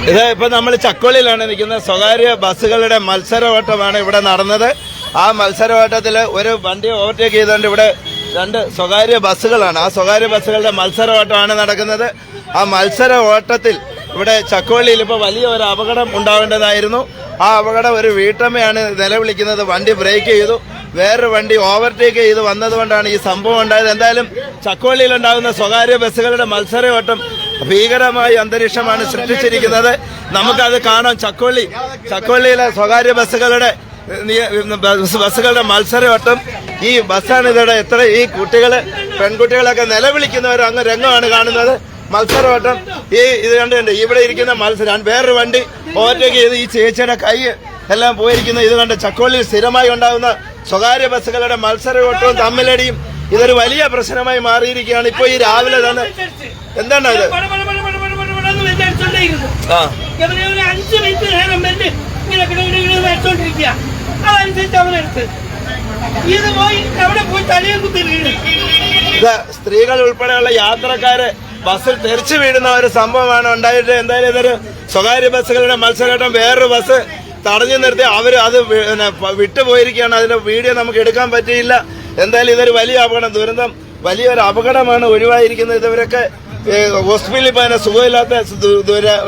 ഇത് ഇപ്പൊ നമ്മൾ ചക്കോളിയിലാണ് നിൽക്കുന്നത്. സ്വകാര്യ ബസ്സുകളുടെ മത്സരവട്ടമാണ് ഇവിടെ നടന്നത്. ആ മത്സരവട്ടത്തിൽ ഒരു വണ്ടി ഓവർടേക്ക് ചെയ്തുകൊണ്ട് ഇവിടെ രണ്ട് സ്വകാര്യ ബസ്സുകളാണ്. ആ സ്വകാര്യ ബസ്സുകളുടെ മത്സരവട്ടമാണ് നടക്കുന്നത്. ആ മത്സര ഓട്ടത്തിൽ ഇവിടെ ചക്കോളിയിൽ ഇപ്പോൾ വലിയ ഒരു അപകടം ഉണ്ടാവേണ്ടതായിരുന്നു. ആ അപകടം ഒരു വീട്ടമ്മയാണ് നിലവിളിക്കുന്നത്. വണ്ടി ബ്രേക്ക് ചെയ്തു. വേറൊരു വണ്ടി ഓവർടേക്ക് ചെയ്ത് വന്നതുകൊണ്ടാണ് ഈ സംഭവം ഉണ്ടായത്. എന്തായാലും ചക്കോളിയിൽ ഉണ്ടാകുന്ന സ്വകാര്യ ബസ്സുകളുടെ മത്സരയോട്ടം ഭീകരമായ അന്തരീക്ഷമാണ് സൃഷ്ടിച്ചിരിക്കുന്നത്. നമുക്കത് കാണാം. ചക്കോളി ചക്കോളിയിലെ സ്വകാര്യ ബസ്സുകളുടെ ബസ്സുകളുടെ മത്സരവട്ടം. ഈ ബസ്സാണ് ഇതോടെ എത്ര ഈ കുട്ടികൾ പെൺകുട്ടികളൊക്കെ നിലവിളിക്കുന്നവർ അങ്ങ് രംഗമാണ് കാണുന്നത്. മത്സരവട്ടം. ഈ ഇത് കണ്ടുണ്ട് ഇവിടെ ഇരിക്കുന്ന മത്സരം വേറൊരു വണ്ടി ഓവർടേക്ക് ചെയ്ത് ഈ ചേച്ചിയുടെ കൈ എല്ലാം പോയിരിക്കുന്ന. ഇത് കണ്ട് ചക്കോളിൽ സ്ഥിരമായി ഉണ്ടാകുന്ന സ്വകാര്യ ബസ്സുകളുടെ മത്സരവട്ടവും തമ്മിലടിയും ഇതൊരു വലിയ പ്രശ്നമായി മാറിയിരിക്കുകയാണ് ഇപ്പൊ ഈ രാവിലെ തന്നെ എന്താണ് ഇത്. ആ അഞ്ച് മിനിറ്റ് നേരം ഇങ്ങനെ വെച്ചോണ്ടിരിക്കുക അതനുസരിച്ച് അവനെടുത്ത് ഇത് പോയി അവിടെ പോയി തലയും കുത്തി സ്ത്രീകൾ ഉൾപ്പെടെയുള്ള യാത്രക്കാരെ ബസ്സിൽ തെറിച്ചു വീഴുന്ന ഒരു സംഭവമാണ് ഉണ്ടായിട്ട് എന്തായാലും ഇതൊരു സ്വകാര്യ ബസ്സുകളുടെ മത്സരഘട്ടം വേറൊരു ബസ് തടഞ്ഞു നിർത്തി അവർ അത് പിന്നെ വിട്ടുപോയിരിക്കുകയാണ് അതിന്റെ വീഡിയോ നമുക്ക് എടുക്കാൻ പറ്റിയില്ല എന്തായാലും ഇതൊരു വലിയ അപകടം. ദുരന്തം വലിയൊരു അപകടമാണ് ഒഴിവായിരിക്കുന്നത്. ഇതവരൊക്കെ ഹോസ്പിറ്റലിൽ പോയ സുഖമില്ലാത്ത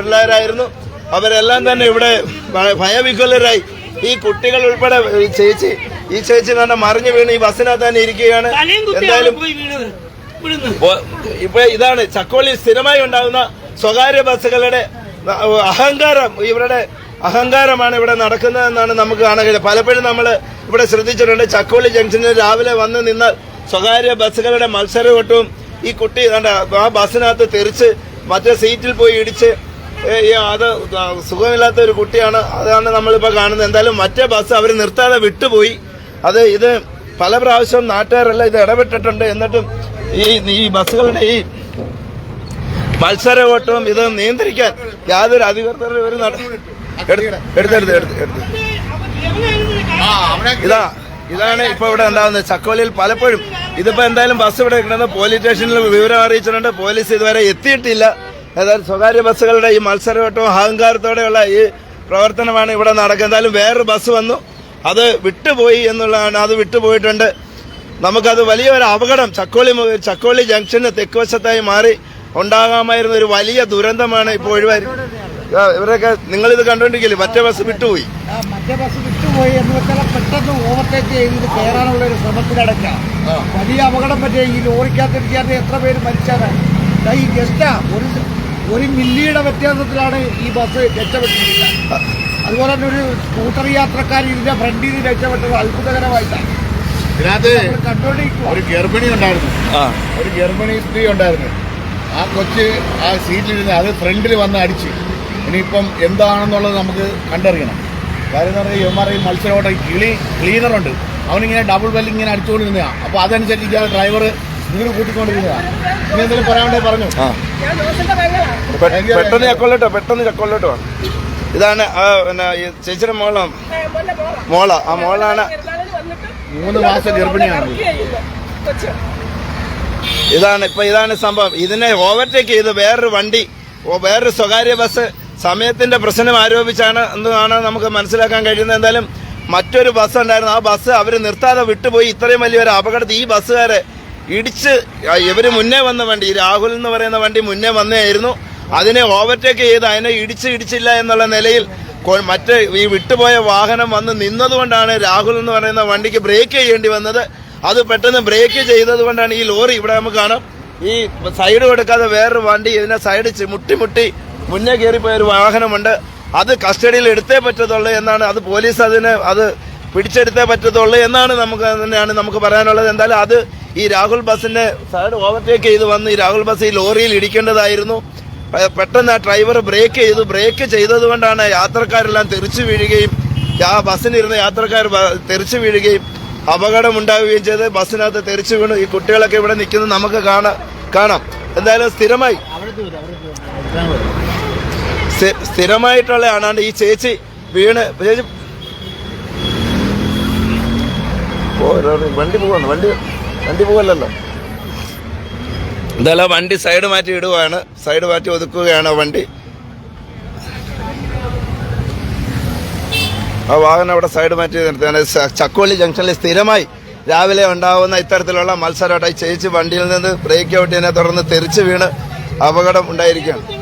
ഉള്ളവരായിരുന്നു അവരെല്ലാം തന്നെ ഇവിടെ ഭയവികുലരായി. ഭയവിഹ്വലരായി ഈ കുട്ടികൾ ഉൾപ്പെടെ ചേച്ചി ഈ ചേച്ചി തന്നെ മറിഞ്ഞു വീണ് ഈ ബസ്സിനകത്ത് തന്നെ ഇരിക്കുകയാണ്. എന്തായാലും ഇപ്പൊ ഇതാണ് ചക്കോളി സ്ഥിരമായി ഉണ്ടാകുന്ന സ്വകാര്യ ബസ്സുകളുടെ അഹങ്കാരം. ഇവരുടെ അഹങ്കാരമാണ് ഇവിടെ നടക്കുന്നതെന്നാണ് നമുക്ക് കാണാൻ കഴിയുന്നത്. പലപ്പോഴും നമ്മൾ ഇവിടെ ശ്രദ്ധിച്ചിട്ടുണ്ട് ചക്കോളി ജംഗ്ഷനിൽ രാവിലെ വന്ന് നിന്ന സ്വകാര്യ ബസ്സുകളുടെ മത്സരവട്ടവും ഈ കുട്ടി ആ ബസ്സിനകത്ത് തെറിച്ച് മറ്റേ സീറ്റിൽ പോയി ഇടിച്ച് അത് സുഖമില്ലാത്ത ഒരു കുട്ടിയാണ്. അതാണ് നമ്മളിപ്പോൾ കാണുന്നത്. എന്തായാലും മറ്റേ ബസ് അവർ നിർത്താതെ വിട്ടുപോയി. അത് ഇത് പല പ്രാവശ്യം നാട്ടുകാരെല്ലാം ഇത് ഇടപെട്ടിട്ടുണ്ട്. എന്നിട്ടും ഈ ഈ ബസ്സുകളുടെ ഈ മത്സര ഓട്ടവും ഇത് നിയന്ത്രിക്കാൻ യാതൊരു അധികൃതരും ഒരു നട എടുത്തെടുത്ത് എടുത്ത് എടുത്ത് ഇതാ ഇതാണ് ഇപ്പൊ ഇവിടെ ഉണ്ടാകുന്നത് ചക്കോലിയിൽ പലപ്പോഴും ഇതിപ്പോ എന്തായാലും ബസ് ഇവിടെ കിടന്ന് പോലീസ് സ്റ്റേഷനിൽ വിവരം അറിയിച്ചിട്ടുണ്ട്. പോലീസ് ഇതുവരെ എത്തിയിട്ടില്ല. ഏതായാലും സ്വകാര്യ ബസ്സുകളുടെ ഈ മത്സരവട്ടവും അഹങ്കാരത്തോടെയുള്ള ഈ പ്രവർത്തനമാണ് ഇവിടെ നടക്കുന്നത്. എന്തായാലും വേറൊരു ബസ് വന്നു. അത് വിട്ടുപോയി എന്നുള്ളതാണ്. അത് വിട്ടുപോയിട്ടുണ്ട്. നമുക്കത് വലിയൊരു അപകടം. ചക്കോളി ചക്കോളി ജംഗ്ഷന് തെക്കുവശത്തായി മാറി. ഉണ്ടാകാമായിരുന്ന ഒരു വലിയ ദുരന്തമാണ് ഇപ്പോൾ ഒഴിവായി. ആ, ഇവരൊക്കെ ഇത് കണ്ടുകൊണ്ടിരിക്കില്ലേ മറ്റേ ബസ് വിട്ടുപോയി. ആ മറ്റേ ബസ് വിട്ടുപോയി എന്ന് വെച്ചാൽ പെട്ടെന്ന് ഓവർടേക്ക് ചെയ്ത് കയറാനുള്ള ഒരു ശ്രമത്തിലടക്കാം വലിയ അപകടം പറ്റിയ ഈ ലോറിക്കകത്തിരിക്കാതെ എത്ര പേര് മരിച്ചാണ്? ദാ ഈ ഗസ്റ്റാ ഒരു ഒരു മില്ലിയുടെ വ്യത്യാസത്തിലാണ് ഈ ബസ് രക്ഷപ്പെട്ടിരിക്കുന്നത്. അതുപോലെ തന്നെ ഒരു സ്കൂട്ടർ യാത്രക്കാർ ഇതിന്റെ ഫ്രണ്ടിൽ നിന്ന് രക്ഷപ്പെട്ടത് അത്ഭുതകരമായിട്ടാണ് ഇതിനകത്ത് ഒരു ഗർഭിണി ഉണ്ടായിരുന്നു. ഒരു ഗർഭിണി സ്ത്രീ ഉണ്ടായിരുന്നു. ആ കൊച്ച് ആ സീറ്റിലിരുന്ന് അത് ഫ്രണ്ടിൽ വന്ന് അടിച്ച്. ഇനിയിപ്പം എന്താണെന്നുള്ളത് നമുക്ക് കണ്ടറിയണം. കാര്യം എന്ന് പറഞ്ഞാൽ ഇവന്മാരുടെ ഈ ഐ ഈ കിളി ക്ലീനറുണ്ട് അവനിങ്ങനെ ഡബിൾ ബെല്ല് ഇങ്ങനെ അടിച്ചുകൊണ്ടിരുന്നതാണ് അപ്പോൾ അതനുസരിച്ച് ആ ഡ്രൈവർ ഇതിന് കൂട്ടിക്കൊണ്ടിരിക്കുന്നതാണ് ഇനി എന്തെങ്കിലും പറയാണ്ടേ പറഞ്ഞു? പെട്ടെന്ന് ചക്കൊള്ളട്ടോ പെട്ടെന്ന് ചക്കൊള്ളട്ടോ ഇതാണ് പിന്നെ ചേച്ചിയുടെ മോള. മോള. ആ മോളാണ്. മൂന്ന് മാസം ഗർഭിണിയാണ്. ഇതാണ് ഇപ്പൊ ഇതാണ് സംഭവം. ഇതിനെ ഓവർടേക്ക് ചെയ്ത് വേറൊരു വണ്ടി ഓ, വേറൊരു സ്വകാര്യ ബസ് സമയത്തിന്റെ പ്രശ്നം ആരോപിച്ചാണ് എന്നാണ് നമുക്ക് മനസ്സിലാക്കാൻ കഴിയുന്നത്? എന്തായാലും മറ്റൊരു ബസ് ഉണ്ടായിരുന്നു. ആ ബസ് അവർ നിർത്താതെ വിട്ടുപോയി. ഇത്രയും വലിയൊരു അപകടത്തിൽ ഈ ബസ്സുകാരെ ഇടിച്ച് ഇവർ മുന്നേ വന്ന വണ്ടി രാഹുൽ എന്ന് പറയുന്ന വണ്ടി മുന്നേ വന്നേയായിരുന്നു. അതിനെ ഓവർടേക്ക് ചെയ്ത് അതിനെ ഇടിച്ച് ഇടിച്ചില്ല എന്നുള്ള നിലയിൽ മറ്റേ ഈ വിട്ടുപോയ വാഹനം വന്ന് നിന്നതുകൊണ്ടാണ് രാഹുൽ എന്ന് പറയുന്ന വണ്ടിക്ക് ബ്രേക്ക് ചെയ്യേണ്ടി വന്നത്. അത് പെട്ടെന്ന് ബ്രേക്ക് ചെയ്തതുകൊണ്ടാണ് ഈ ലോറി ഇവിടെ നമുക്ക് കാണാം. ഈ സൈഡ് കൊടുക്കാതെ വേറൊരു വണ്ടി ഇതിനെ സൈഡ് മുട്ടി മുട്ടി മുന്നേ കയറിപ്പോയ ഒരു വാഹനമുണ്ട്. അത് കസ്റ്റഡിയിൽ എടുത്തേ പറ്റത്തുള്ളൂ എന്നാണ് അത് പോലീസ് അതിനെ അത് പിടിച്ചെടുത്തേ പറ്റത്തുള്ളൂ എന്നാണ് നമുക്ക് തന്നെയാണ് നമുക്ക് പറയാനുള്ളത്. എന്തായാലും അത് ഈ രാഹുൽ ബസ്സിന്റെ സൈഡ് ഓവർടേക്ക് ചെയ്ത് വന്ന് ഈ രാഹുൽ ബസ് ഈ ലോറിയിൽ ഇടിക്കേണ്ടതായിരുന്നു. പെട്ടെന്ന് ആ ഡ്രൈവർ ബ്രേക്ക് ചെയ്തു. ബ്രേക്ക് ചെയ്തതുകൊണ്ടാണ് യാത്രക്കാരെല്ലാം തെറിച്ചു വീഴുകയും ആ ബസ്സിനിരുന്ന യാത്രക്കാർ തെറിച്ചു വീഴുകയും അപകടം ഉണ്ടാവുകയും ചെയ്ത് ബസ്സിനകത്ത് തെറിച്ചു വീണു. ഈ കുട്ടികളൊക്കെ ഇവിടെ നിൽക്കുന്നത് നമുക്ക് കാണാം. കാണാം. എന്തായാലും സ്ഥിരമായി. സ്ഥി- സ്ഥിരമായിട്ടുള്ള ആണാണ്ട് ഈ ചേച്ചി വീണ്. ചേച്ചി വണ്ടി പോവാണ്. വണ്ടി വണ്ടി പോവല്ലോ എന്തായാലും വണ്ടി സൈഡ് മാറ്റി ഇടുകയാണ് സൈഡ് മാറ്റി ഒതുക്കുകയാണ് വണ്ടി. ആ വാഹനം അവിടെ സൈഡ് മാറ്റി നിർത്തിയാണ്. സ- ചക്കോളി ജംഗ്ഷനിൽ സ്ഥിരമായി രാവിലെ ഉണ്ടാവുന്ന ഇത്തരത്തിലുള്ള മത്സരമായിട്ട് ചേച്ചി വണ്ടിയിൽ നിന്ന് ബ്രേക്ക് ഔട്ടിനെ തുടർന്ന് തെറിച്ച് വീണ് അപകടം ഉണ്ടായിരിക്കുകയാണ്.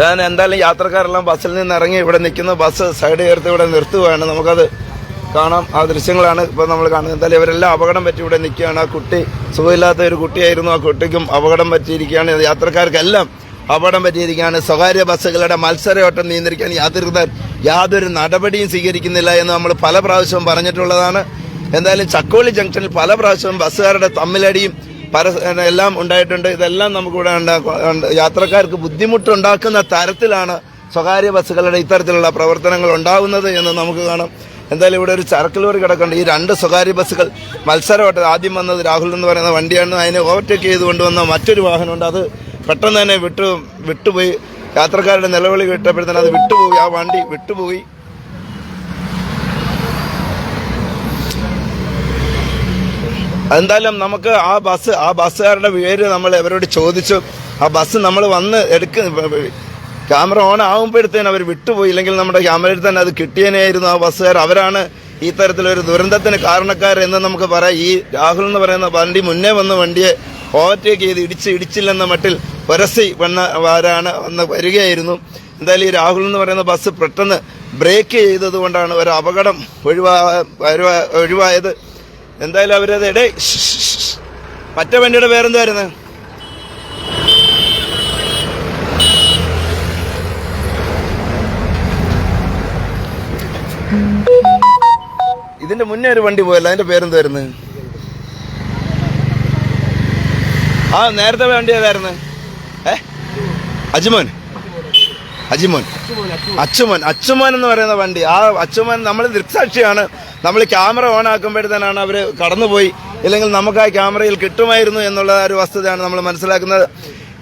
ഞാൻ എന്തായാലും യാത്രക്കാരെല്ലാം ബസ്സിൽ നിന്ന് ഇറങ്ങി ഇവിടെ നിൽക്കുന്ന ബസ് സൈഡ് ചേർത്ത് ഇവിടെ നിർത്തുകയാണ് നമുക്കത് കാണാം. ആ ദൃശ്യങ്ങളാണ് ഇപ്പോൾ നമ്മൾ കാണുന്നത്. എന്തായാലും ഇവരെല്ലാം അപകടം പറ്റി ഇവിടെ നിൽക്കുകയാണ്. ആ കുട്ടി സുഖമില്ലാത്ത ഒരു കുട്ടിയായിരുന്നു. ആ കുട്ടിക്കും അപകടം പറ്റിയിരിക്കുകയാണ്. യാത്രക്കാർക്കെല്ലാം അപകടം പറ്റിയിരിക്കുകയാണ്. സ്വകാര്യ ബസ്സുകളുടെ മത്സരയോട്ടം നിയന്ത്രിക്കാൻ യാത്രക്കാർ യാതൊരു നടപടിയും സ്വീകരിക്കുന്നില്ല എന്ന് നമ്മൾ പല പ്രാവശ്യവും പറഞ്ഞിട്ടുള്ളതാണ്. എന്തായാലും ചക്കോളി ജംഗ്ഷനിൽ പല പ്രാവശ്യവും ബസ്സുകാരുടെ തമ്മിലടിയും പര എല്ലാം ഉണ്ടായിട്ടുണ്ട്. ഇതെല്ലാം നമുക്കിവിടെ. യാത്രക്കാർക്ക് ബുദ്ധിമുട്ടുണ്ടാക്കുന്ന തരത്തിലാണ് സ്വകാര്യ ബസ്സുകളുടെ ഇത്തരത്തിലുള്ള പ്രവർത്തനങ്ങൾ ഉണ്ടാകുന്നത് എന്ന് നമുക്ക് കാണാം. എന്തായാലും ഇവിടെ ഒരു ചരക്ക് ലോറി കിടക്കുന്നുണ്ട്. ഈ രണ്ട് സ്വകാര്യ ബസ്സുകൾ മത്സരമായിട്ട് ആദ്യം വന്നത് രാഹുൽ എന്ന് പറയുന്ന വണ്ടിയാണ്. അതിനെ ഓവർടേക്ക് ചെയ്ത് കൊണ്ടുവന്ന മറ്റൊരു വാഹനമുണ്ട്. അത് പെട്ടെന്ന് തന്നെ വിട്ടു വിട്ടുപോയി. യാത്രക്കാരുടെ നിലവിളി കിട്ടപ്പോഴത്തേന് അത് വിട്ടുപോയി. ആ വണ്ടി വിട്ടുപോയി. എന്തായാലും നമുക്ക് ആ ബസ് ആ ബസ്സുകാരുടെ പേര് നമ്മൾ അവരോട് ചോദിച്ചു. ആ ബസ് നമ്മൾ വന്ന് എടുക്ക ക്യാമറ ഓൺ ആകുമ്പോഴത്തേന് അവർ വിട്ടുപോയി. ഇല്ലെങ്കിൽ നമ്മുടെ ക്യാമറയിൽ തന്നെ അത് കിട്ടിയനായിരുന്നു ആ ബസ്സുകാർ. അവരാണ് ഈ തരത്തിലൊരു ദുരന്തത്തിന് കാരണക്കാരെന്ന് നമുക്ക് പറയാം. ഈ രാഹുൽ എന്ന് പറയുന്ന വണ്ടി മുന്നേ വന്ന വണ്ടിയെ ഓവർടേക്ക് ചെയ്ത് ഇടിച്ച് ഇടിച്ചില്ലെന്ന മട്ടിൽ പുരസി വന്ന ആരാണ് വന്ന് വരികയായിരുന്നു. എന്തായാലും ഈ രാഹുൽ എന്ന് പറയുന്ന ബസ് പെട്ടെന്ന് ബ്രേക്ക് ചെയ്തതുകൊണ്ടാണ് ഒരു അപകടം ഒഴിവാ- ഒഴിവായത്. എന്തായാലും അവരത് എടേ മറ്റേ വണ്ടിയുടെ പേരെന്തായിരുന്നു? ഇതിന്റെ മുന്നേ ഒരു വണ്ടി പോയല്ലോ അതിന്റെ പേരെന്തായിരുന്നു? ആ നേരത്തെ വണ്ടി ഏതായിരുന്നു? ഏ? അജിമോൻ. അജിമോൻ. അച്ചുമോൻ അച്ചുമോൻ എന്ന് പറയുന്ന വണ്ടി. ആ അച്ചുമോൻ നമ്മൾ ദൃക്സാക്ഷിയാണ്. നമ്മൾ ക്യാമറ ഓൺ ആക്കുമ്പോഴത്തേനാണ് അവർ കടന്നുപോയി. ഇല്ലെങ്കിൽ നമുക്ക് ആ ക്യാമറയിൽ കിട്ടുമായിരുന്നു എന്നുള്ള ഒരു വസ്തുതയാണ് നമ്മൾ മനസ്സിലാക്കുന്നത്.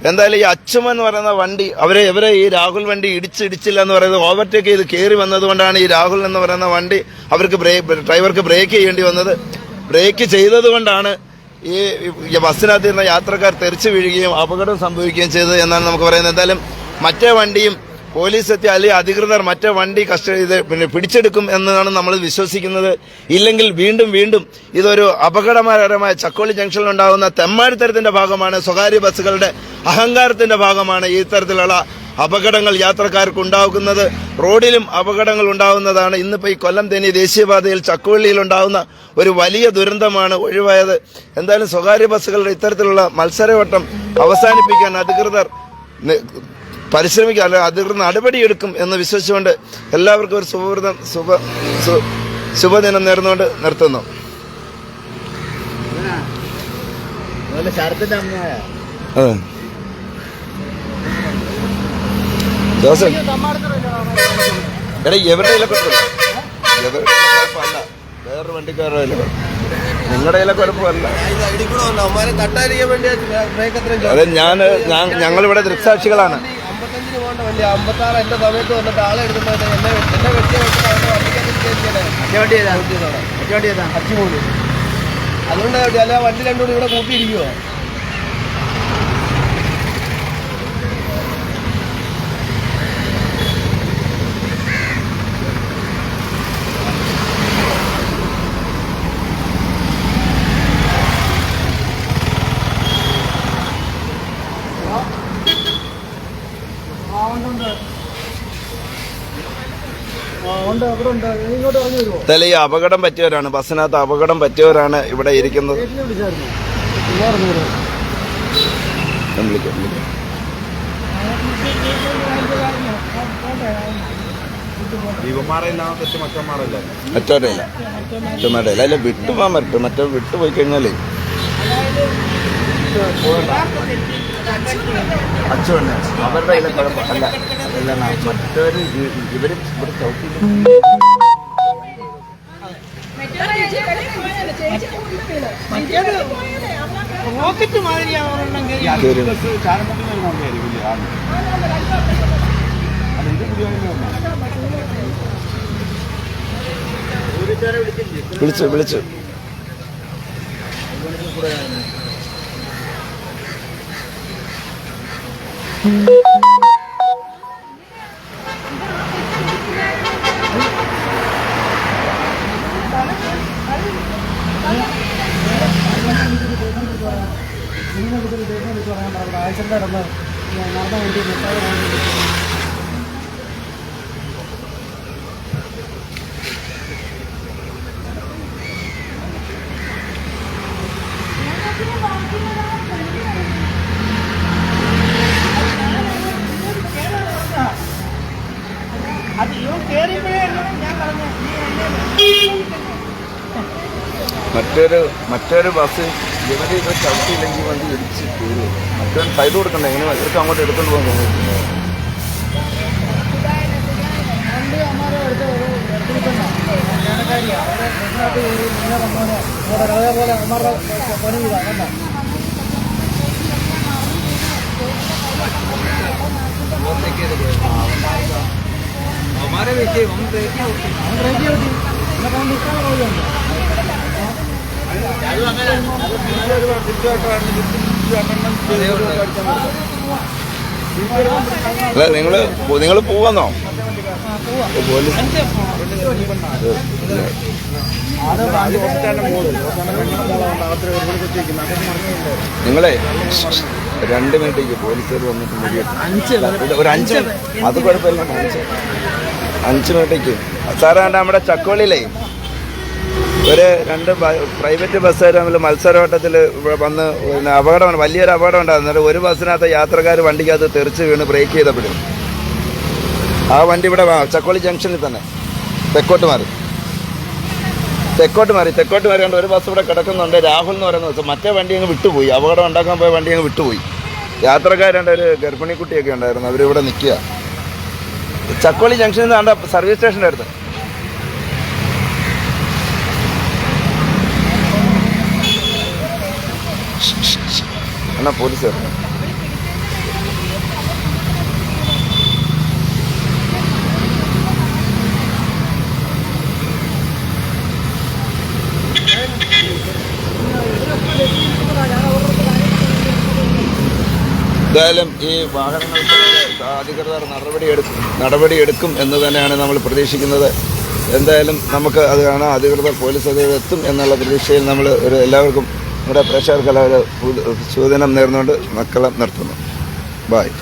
എന്തായാലും ഈ അച്ചുമ എന്ന് പറയുന്ന വണ്ടി അവരെ ഇവരെ ഈ രാഹുൽ വണ്ടി ഇടിച്ചിടിച്ചില്ല എന്ന് പറയുന്നത് ഓവർടേക്ക് ചെയ്ത് കയറി വന്നതുകൊണ്ടാണ് ഈ രാഹുൽ എന്ന് പറയുന്ന വണ്ടി അവർക്ക് ബ്രേക്ക് ഡ്രൈവർക്ക് ബ്രേക്ക് ചെയ്യേണ്ടി വന്നത്. ബ്രേക്ക് ചെയ്തതുകൊണ്ടാണ് ഈ ബസ്സിനകത്ത് ഇരുന്ന യാത്രക്കാർ തെറിച്ച് വീഴുകയും അപകടം സംഭവിക്കുകയും ചെയ്തത് എന്നാണ് നമുക്ക് പറയുന്നത്. എന്തായാലും മറ്റേ വണ്ടിയും പോലീസ് എത്തി അല്ലെങ്കിൽ അധികൃതർ മറ്റേ വണ്ടി കസ്റ്റഡി ഇത് പിന്നെ പിടിച്ചെടുക്കും എന്നാണ് നമ്മൾ വിശ്വസിക്കുന്നത്. ഇല്ലെങ്കിൽ വീണ്ടും വീണ്ടും ഇതൊരു അപകടകരമായ ചക്കോളി ജംഗ്ഷനിൽ ഉണ്ടാകുന്ന തെമ്മാടിത്തരത്തിന്റെ ഭാഗമാണ് സ്വകാര്യ ബസ്സുകളുടെ അഹങ്കാരത്തിന്റെ ഭാഗമാണ് ഈ തരത്തിലുള്ള അപകടങ്ങൾ യാത്രക്കാർക്ക് ഉണ്ടാകുന്നത്. റോഡിലും അപകടങ്ങൾ ഉണ്ടാകുന്നതാണ്. ഇന്നിപ്പോൾ ഈ കൊല്ലം തേനി ദേശീയപാതയിൽ ചക്കുവള്ളിയിൽ ഉണ്ടാകുന്ന ഒരു വലിയ ദുരന്തമാണ് ഒഴിവായത്. എന്തായാലും സ്വകാര്യ ബസ്സുകളുടെ ഇത്തരത്തിലുള്ള മത്സരവട്ടം അവസാനിപ്പിക്കാൻ അധികൃതർ പരിശ്രമിക്കുക അല്ല അധികൃതർ നടപടിയെടുക്കും എന്ന് വിശ്വസിച്ചുകൊണ്ട് എല്ലാവർക്കും ഒരു ശുഭവൃതം ശുഭ ശുഭദിനം നേർന്നുകൊണ്ട് നിർത്തുന്നു. ജോസഫ്. എടാ എവരുടെ എവരുടെ കുഴപ്പമല്ല വേറൊരു വണ്ടിക്കാരുടെ. നിങ്ങളുടെ കയ്യിലെ കുഴപ്പമല്ല അതെ ഞാൻ ഞങ്ങളിവിടെ ദൃക്സാക്ഷികളാണ്. അമ്പത്തഞ്ചിന് പോകേണ്ട വലിയ അമ്പത്താറ് എന്റെ സമയത്ത് വന്നിട്ട് ആളെ എടുക്കുന്നത് എന്നെ എന്നെ വെട്ടിയ വെച്ചിട്ട് അച്ചുമൂന്ന് അതുകൊണ്ട് അല്ല വണ്ടി രണ്ടുകൂടി ഇവിടെ കൂട്ടിയിരിക്കുവോ? ഈ അപകടം പറ്റിയവരാണ്. ബസ്സിനകത്ത് അപകടം പറ്റിയവരാണ് ഇവിടെ ഇരിക്കുന്നത്. വിളിക്കാം. മറ്റവരല്ല മറ്റവരുടെ അല്ല വിട്ടുപോകാൻ പറ്റും. മറ്റേ വിട്ടുപോയി കഴിഞ്ഞാലേ. അച്ഛനെ അവരുടെ കയ്യിലെ കുഴപ്പം. അല്ല. അതല്ല മറ്റവര് ഇ- ഇവർ ഇവിടെ ചവിട്ടി റോക്കറ്റ് മാതിരിയാണ് ഒരെണ്ണം കയറി കയറി വിളിച്ചു Thank ഇതിനെടുത്ത് മറ്റൊരു മറ്റൊരു ബസ് ഇവർ ഇത് ചവിട്ടിയില്ലെങ്കിൽ വണ്ടി ഇടിച്ച് കയറും മറ്റൊരു സൈഡ് കൊടുക്കണ്ട. എങ്ങനെ ഇവർക്ക് അങ്ങോട്ട് എടുത്തോണ്ട് പോകാൻ തോന്നുന്നു എടുത്ത് ഒരു हम അവരെ ബസ്സിനകത്ത് കയറി മുന്നേ വന്നവനെ അവിടെ അല്ല നിങ്ങൾ നിങ്ങൾ പോവാന്നോ? നിങ്ങളെ രണ്ട് മിനിറ്റേക്ക് പോലീസുകാർ വന്നിട്ട് ഒരു അഞ്ച് അത് കുഴപ്പമില്ല അഞ്ച് അഞ്ച് മിനിറ്റേക്ക്. സാറേ നമ്മുടെ ചക്കോളിയിലേ ഒരു രണ്ട് പ്രൈവറ്റ് ബസ് തമ്മിൽ മത്സരവട്ടത്തിൽ വന്ന് പിന്നെ അപകടമാണ് വലിയൊരു അപകടം ഉണ്ടായിരുന്നു. ഒരു ബസ്സിനകത്ത് യാത്രക്കാർ വണ്ടിക്കകത്ത് തെറിച്ച് വീണ് ബ്രേക്ക് ചെയ്തപ്പോഴും. ആ വണ്ടി ഇവിടെ ചക്കോളി ജംഗ്ഷനിൽ തന്നെ. തെക്കോട്ട് മാറി. തെക്കോട്ട് മാറി തെക്കോട്ട് മാറി ഒരു ബസ് ഇവിടെ കിടക്കുന്നുണ്ട്. രാഹുൽ എന്ന് പറയുന്ന ബസ് മറ്റേ വണ്ടി അങ്ങ് വിട്ടുപോയി. അപകടം ഉണ്ടാക്കാൻ പോയ വണ്ടി അങ്ങ് വിട്ടുപോയി. യാത്രക്കാരുണ്ട് ഒരു ഗർഭിണി കുട്ടിയൊക്കെ ഉണ്ടായിരുന്നു. അവരിവിടെ നിൽക്കുക. ചക്കോളി ജംഗ്ഷനിൽ നിന്ന് സർവീസ് സ്റ്റേഷന്റെ അടുത്ത്. എന്നാ പോലീസ് എന്തായാലും ഈ വാഹനങ്ങൾക്ക് അധികൃതർ നടപടിയെടുക്കും നടപടിയെടുക്കും എന്ന് തന്നെയാണ് നമ്മൾ പ്രതീക്ഷിക്കുന്നത്. എന്തായാലും നമുക്ക് അത് കാണാം. അധികൃതർ പോലീസ് അധികൃതർ എത്തും എന്നുള്ള പ്രതീക്ഷയിൽ നമ്മൾ ഒരു എല്ലാവർക്കും നമ്മുടെ പ്രേക്ഷകർക്കെല്ലാം ഒരു സൂചനം നേർന്നുകൊണ്ട് മക്കളെ നിർത്തുന്നു. ബായ്